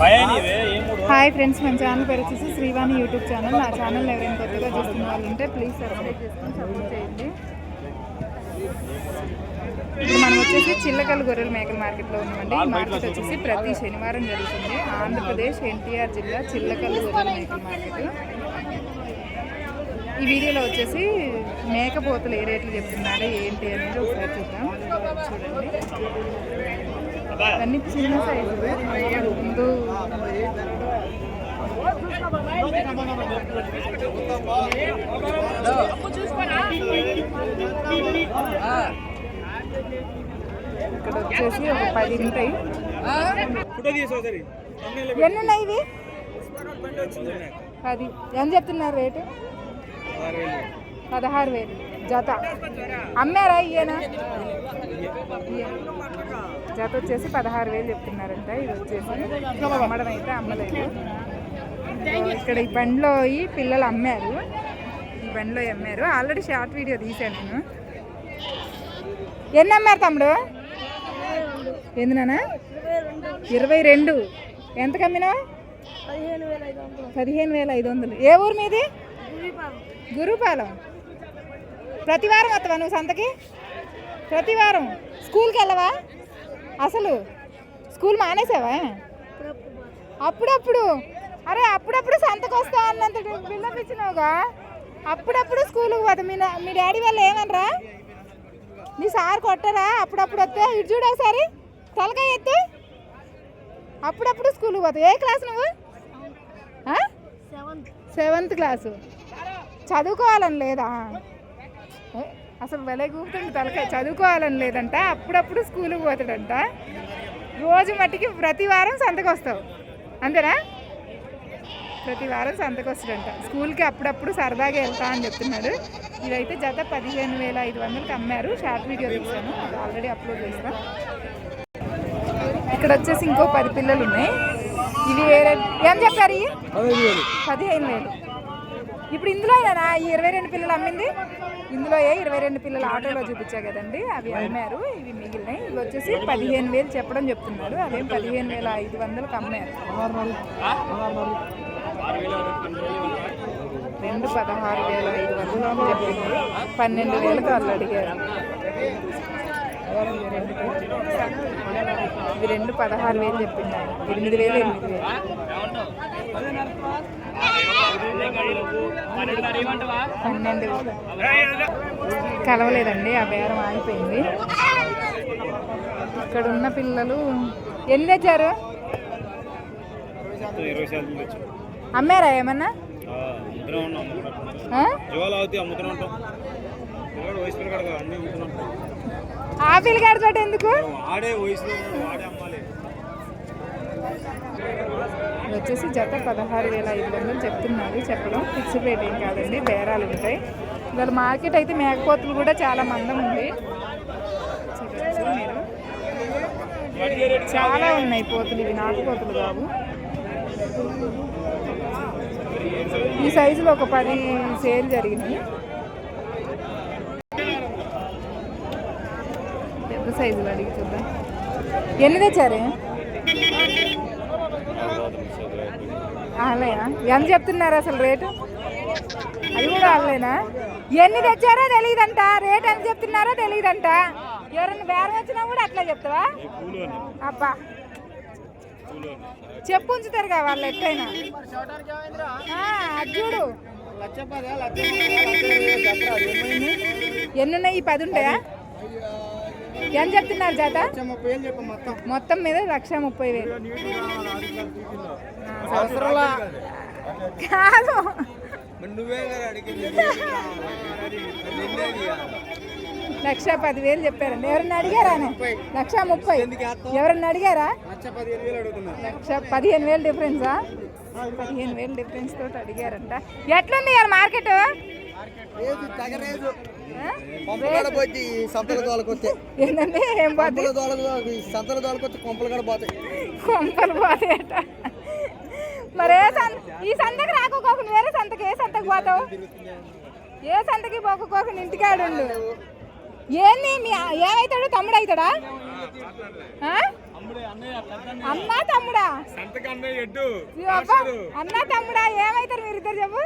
Hi friends మన channel పేరు వచ్చేసి శ్రీవాణి యూట్యూబ్ ఛానల్. నా ఛానల్ ఎవరైనా కొత్తగా చూస్తున్న వాళ్ళు ఉంటే ప్లీజ్ సబ్స్క్రైబ్ చేసుకొని సపోర్ట్ చేయండి. ఇప్పుడు మనం వచ్చేసి చిల్లకల్లు గొర్రెల మేకల మార్కెట్లో ఉన్నామండి. ఈ మార్కెట్ వచ్చేసి ప్రతి శనివారం జరుగుతుంది. ఆంధ్రప్రదేశ్ ఎన్టీఆర్ జిల్లా చిల్లకల్లు గొర్రెల మేకల మార్కెట్. ఈ వీడియోలో వచ్చేసి మేకపోతలు ఏ రేట్లు చెప్తున్నారు ఏంటి అనేది ఒకసారి చూద్దాం. చూడండి. అన్ని చిన్న సైజు ముందు ఇక్కడ వచ్చేసి ఒక పది ఉంటాయి. ఎన్ని ఉన్నాయి ఇవి? పది. ఎంత చెప్తున్నారు రేటు? పదహారు వేలు. జత. అమ్మారా ఇయ్యేనా జత వచ్చేసి పదహారు వేలు చెప్తున్నారంట. ఇది వచ్చేసి అమ్మడం అయితే అమ్మలేదు. ఇక్కడ ఈ బండిలో ఈ పిల్లలు అమ్మారు. ఈ బండిలో అమ్మారు. ఆల్రెడీ షార్ట్ వీడియో తీశాను నేను. ఎన్ని అమ్మారు తమ్ముడు? ఏంది నాన్న? ఇరవై రెండు. ఎంత కమ్మినావా? పదిహేను వేల ఐదు వందలు. ఏ ఊరు మీది? గురుపాలెం. ప్రతి వారం వస్తావా నువ్వు సంతకి? ప్రతి వారం. స్కూల్కి వెళ్ళవా? అసలు స్కూల్ మానేసావా? అప్పుడప్పుడు. అరే అప్పుడప్పుడు సంతకు వస్తా అన్నంత పిల్లపిచ్చినావుగా అప్పుడప్పుడు స్కూల్కి పోతా. మీ మీ డాడీ వాళ్ళు ఏమనరా? నీ సార్ కొట్టరా? అప్పుడప్పుడు వస్తే ఇటు చూడు ఒకసారి. తలకాయ ఎత్తి. అప్పుడప్పుడు స్కూల్కి పోతావు ఏ క్లాస్ నువ్వు? సెవెంత్. క్లాసు. చదువుకోవాలని లేదా? అసలు వెలే తలకాయ. చదువుకోవాలని లేదంట అప్పుడప్పుడు స్కూల్కి పోతాడంట. రోజు మట్టికి ప్రతి వారం సంతకు వస్తావు అంతేనా? ప్రతి వారం సంతకు వస్తాడంట స్కూల్కి అప్పుడప్పుడు సరదాగా వెళ్తా అని చెప్తున్నాడు. ఇదైతే జత పదిహేను వేల ఐదు వందలకి అమ్మారు. షార్ట్ వీడియో తీసాను అది ఆల్రెడీ అప్లోడ్ చేస్తాను ఇక్కడ వచ్చేసి ఇంకో పది పిల్లలు ఉన్నాయి ఇవి వేరే ఏం చెప్పారు? పదిహేను వేలు. ఇప్పుడు ఇందులో ఈ ఇరవై రెండు పిల్లలు అమ్మింది? ఇందులో ఏ ఇరవై రెండు పిల్లలు ఆటోలో చూపించా కదండి అవి అమ్మారు ఇవి మిగిలినాయి. ఇవి వచ్చేసి పదిహేను వేలు చెప్పడం చెప్తున్నాడు అదేం పదిహేను వేల ఐదు వందలకు అమ్మారు. రెండు పదహారు వేల ఐదు వందలు అని చెప్పింది. పన్నెండు వేలకు వాళ్ళు అడిగారు. ఇవి రెండు పదహారు వేలు చెప్పింది. ఎనిమిది వేలు ఎనిమిది వేలు. పన్నెండు వేలు. కలవలేదండి ఆ బేరం ఆగిపోయింది. ఇక్కడ ఉన్న పిల్లలు ఎన్ని తెచ్చారు? అమ్మారా ఏమన్నా? అమ్ముతున్నాం. ఆ పిల్లగాడితో ఎందుకు? వచ్చేసి జత పదహారు వేల ఐదు వందలు చెప్తున్నారు. చెప్పడం ఫిక్స్డ్ రేట్ ఏం కాదండి బేరాలు ఉంటాయి. ఇవాళ మార్కెట్ అయితే మేకపోతులు కూడా చాలా మందం ఉంది. చూడొచ్చు మీరు. చాలా ఉన్నాయి పోతులు ఇవి నాటు పోతులు కావు. ఈ సైజులో ఒక పది సేల్ జరిగినాయి పెద్ద సైజులు అడిగి చూద్దాం. ఎన్ని తెచ్చారు? ఆలయా ఎంత చెప్తున్నారు అసలు రేటు? అది కూడా ఆలయనా ఎన్ని తెచ్చారో తెలియదంట రేట్ ఎంత చెప్తున్నారో తెలియదంట ఎవరైనా బేరం వచ్చినా కూడా అట్లా చెప్తావా? అబ్బా. చెప్పు ఉంచుతారు కదా వాళ్ళు ఎట్లయినా. చూడు. ఎన్ని ఉన్నాయి? ఈ పది ఉంటాయా? ఎంత చెప్తున్నారు జాత? మొత్తం. మీద లక్ష ముప్పై వేలు. కాదు. లక్ష పదివేలు చెప్పారండి. ఎవరన్నా అడిగారా లక్ష ముప్పై. ఎవరన్నా అడిగారా? లక్ష పదిహేను వేలు డిఫరెన్సా పదిహేను వేలు డిఫరెన్స్ తోటి అడిగారంట. ఎట్లుంది ఇవాళ మార్కెట్ కొంపలు పోయి సంతల దోలకొచ్చి ఏంటండి ఏం పోతే దోల సంతల దోలకొచ్చి కొంపలు కూడా పోతాయి. కొంపలు పోతాయట. మరి ఈ సంతకి రాకపోకుండా వేరే సంతకి ఏ సంతకి పోతావు? ఏ సంతకి పోకపోకుండా ఇంటికాడు ఏంది మీ ఏమవుతాడు తమ్ముడు అవుతాడా? అన్నా తమ్ముడా? అన్నా తమ్ముడా ఏమైతారు మీరిద్దరు చెప్పు?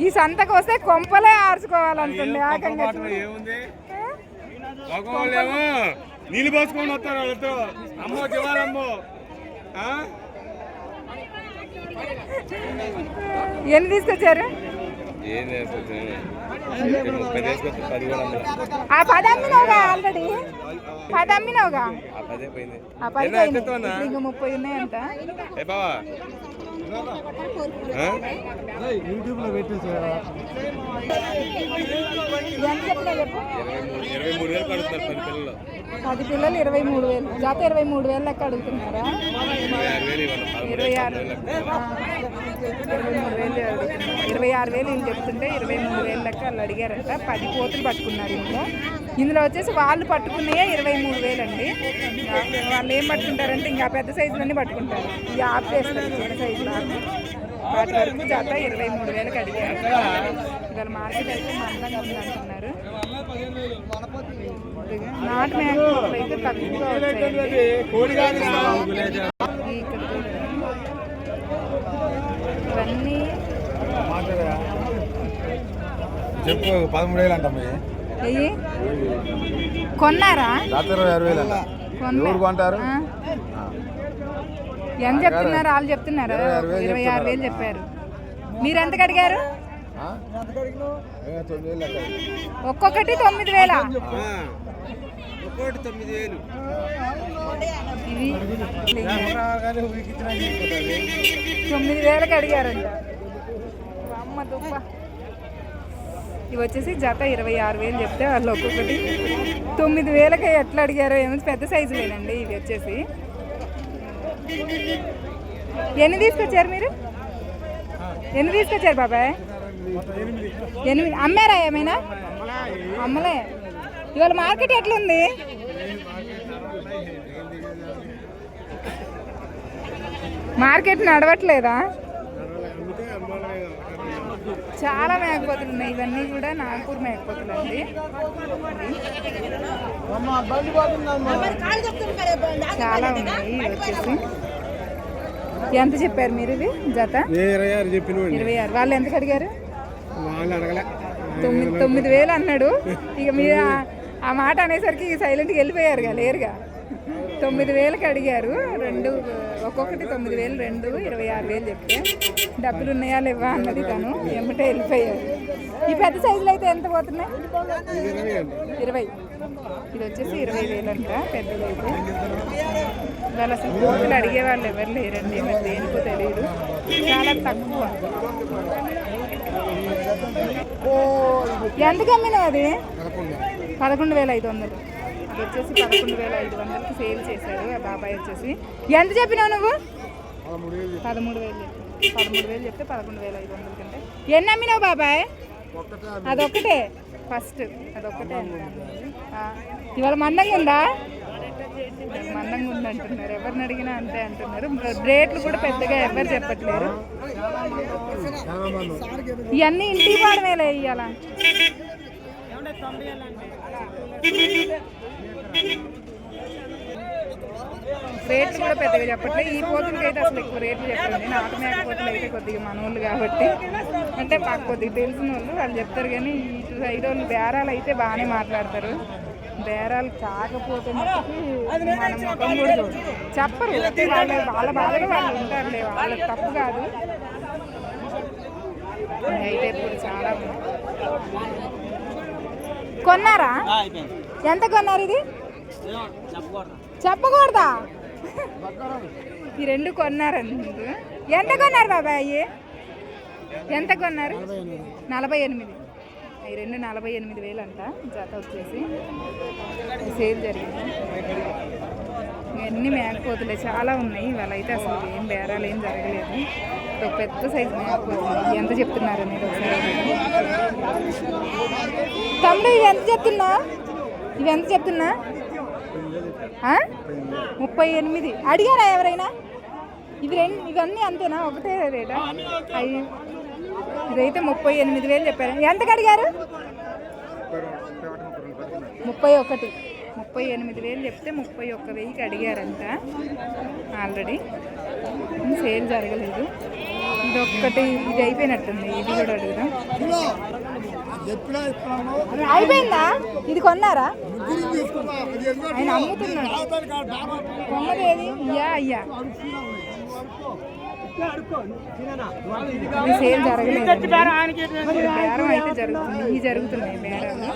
ఈ సంతకు వస్తే కొంపలే ఆర్చుకోవాలంటుంది ఆకంగా నీళ్ళు పోసుకొని వస్తారు వాళ్ళతో అమ్మో దివాలమ్మో? ఎన్ని తీసుకొచ్చారు. ఆ పది అమ్మినావుగా ఆల్రెడీ పది అమ్మినావుగా? ఆ పదే ముప్పై ఉన్నాయంట. పది పిల్లలు ఇరవై మూడు వేలు. జత ఇరవై మూడు వేలు లెక్క అడుగుతున్నారా? ఇరవై ఆరు ఇరవై మూడు వేలు ఇరవై ఆరు వేలు చెప్తుంటే ఇరవై మూడు వేలు లెక్క వాళ్ళు అడిగారంట. పది పోతులు పట్టుకున్నారు ఇందులో ఇందులో వచ్చేసి వాళ్ళు పట్టుకున్నాయే ఇరవై మూడు వేలు అండి వాళ్ళు ఏం పట్టుకుంటారంటే ఇంకా పెద్ద సైజులన్నీ పట్టుకుంటారు. ఈ ఆఫ్ చేస్తారు చిన్న సైజులో వాటి వరకు జాత ఇరవై మూడు వేలకు అడిగారు. ఇవాళ మార్కెట్ అయితే మందంగా ఉంది అంటున్నారు. నాటు మేకలు అయితే తక్కువగా ఇవన్నీ చెప్పు పదమూడు వేలు అంటమ్మ వెయ్యి కొన్నారా? కొంటారు? ఎంత చెప్తున్నారు? వాళ్ళు చెప్తున్నారా? ఇరవై ఆరు వేలు చెప్పారు. మీరు ఎంతకు అడిగారు ఒక్కొక్కటి తొమ్మిది వేల? తొమ్మిది వేలకు అడిగారంట అమ్మ దుప్ప. ఇవి వచ్చేసి జత ఇరవై ఆరు వేలు చెప్తే వాళ్ళు ఒక్కొక్కటి. తొమ్మిది వేలకి ఎట్లా అడిగారో ఏమో పెద్ద సైజు లేదండి ఇవి వచ్చేసి. ఎన్ని తీసుకొచ్చారు మీరు? ఎన్ని తీసుకొచ్చారు బాబాయ్? ఎనిమిది. అమ్మారా ఏమైనా? అమ్మలే. ఇవాళ మార్కెట్ ఎట్లుంది? మార్కెట్ నడవట్లేదా? చాలా మేకపోతులు ఉన్నాయి. ఇవన్నీ కూడా నాగపూర్ మేకపోతులు అండి. చాలా ఉన్నాయి వచ్చేసి. ఎంత చెప్పారు మీరు ఇది జత? ఇరవై ఆరు చెప్పిన ఇరవై ఆరు. వాళ్ళు ఎంతకు అడిగారు? వాళ్ళు అడగలే. తొమ్మిది తొమ్మిది వేలు అన్నాడు. ఇక మీరు ఆ- మాట అనేసరికి సైలెంట్గా వెళ్ళిపోయారుగా లేరుగా. తొమ్మిది వేలకు అడిగారు. రెండు ఒక్కొక్కటి తొమ్మిది వేలు రెండు ఇరవై ఆరు వేలు చెప్తే డబ్బులు ఉన్నాయా లేవా అన్నది తను ఎమ్మటే వెళ్ళిపోయారు. ఈ పెద్ద సైజులు అయితే ఎంత పోతున్నాయి? ఇరవై. ఇది వచ్చేసి ఇరవై వేలు అంట పెద్దది అయితే. వాళ్ళు అసలు కోతులు అడిగే వాళ్ళు ఎవరు లేరండి మరి దేనికో తెలియదు. చాలా తక్కువ. ఎంత అమ్మినావు అది? పదకొండు వేల ఐదు వందలు. అది వచ్చేసి పదకొండు వేల ఐదు వందలకి సేల్ చేశాడు ఆ బాబాయ్ వచ్చేసి. ఎంత చెప్పినావు నువ్వు? పదమూడు వేలు చెప్పి. పదమూడు వేలు చెప్తే పదకొండు వేల ఐదు వందల కంటే. ఎన్ని అమ్మినావు బాబాయ్? అదొక్కటే. ఫస్ట్. అదొక్కటే ఇవాళ మందంగా ఉందా? మందంగా ఉంది అంటున్నారు ఎవరిని అడిగినా అంతే అంటున్నారు. రేట్లు కూడా పెద్దగా ఎవరు చెప్పట్లేరు. ఇవన్నీ ఇంటికి వాడమేలే ఇవ్వాలా రేట్లు కూడా పెద్దగా చెప్పట్లేదు. ఈ పోతులకి అయితే అసలు ఎక్కువ రేట్లు చెప్పండి నాటు మేక పోతులు అయితే కొద్దిగా మనోళ్ళు కాబట్టి. అంటే మాకు కొద్దిగా తెలిసిన వాళ్ళు వాళ్ళు చెప్తారు కానీ ఇటు సైడ్ వాళ్ళు బేరాలు అయితే బాగానే మాట్లాడతారు. బేరాలు కాకపోతే మన ముఖం కూడా చెప్పరు. వాళ్ళ వాళ్ళ బాధలు వాళ్ళు ఉంటారులే. వాళ్ళకి తప్పు కాదు. అయితే ఇప్పుడు చాలా కొన్నారా? ఎంత కొన్నారు ఇది? చెప్పకూడదా. ఈ రెండు కొన్నారండి మీరు ఎంత కొన్నారు బాబాయ్? ఎంత కొన్నారు? నలభై ఎనిమిది. ఈ రెండు నలభై ఎనిమిది వేలు అంట జత వచ్చేసి. సేల్ జరిగింది. ఇవన్నీ మేకపోతులే చాలా ఉన్నాయి. ఇవాళ అయితే అసలు ఏం బేరాలు ఏం జరగలేదు. పెద్ద సైజు మేకపోతుంది ఎంత చెప్తున్నారు మీరు ఒకసారి. తమ్ముడు ఇవి ఎంత చెప్తున్నా? ఇవి ఎంత చెప్తున్నా? ముప్పై ఎనిమిది. అడిగారా ఎవరైనా? ఇవి రెండు ఇవన్నీ అంతేనా? ఒకటే రేటా? అవి ఇదైతే ముప్పై ఎనిమిది వేలు చెప్పారు. ఎంతకు అడిగారు? ముప్పై ఒకటి. ముప్పై ముప్పై ఎనిమిది వేలు చెప్తే ముప్పై ఒక్క వెయ్యికి అడిగారంట. ఆల్రెడీ. సేల్ జరగలేదు. ఇది ఒక్కటి ఇది అయిపోయినట్టుంది. ఇది కూడా అడుగుదాం. అయిపోయిందా? ఇది కొన్నారా? ఆయన అమ్ముతున్నాడు. ఏది ఇయ్యా అయ్యా. సేల్ జరగలేదు. బేరం అయితే జరుగుతుంది. ఇవి జరుగుతున్నాయి బేరాలు.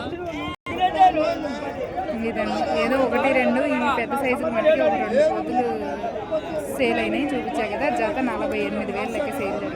ఏదో ఒకటి రెండు ఈ పెద్ద సైజులు మట్టి ఒక రెండు కోతులు సేల్ అయినాయి. చూపించా కదా. జత నలభై ఎనిమిది వేల లెక్క సేల్ జరిగింది.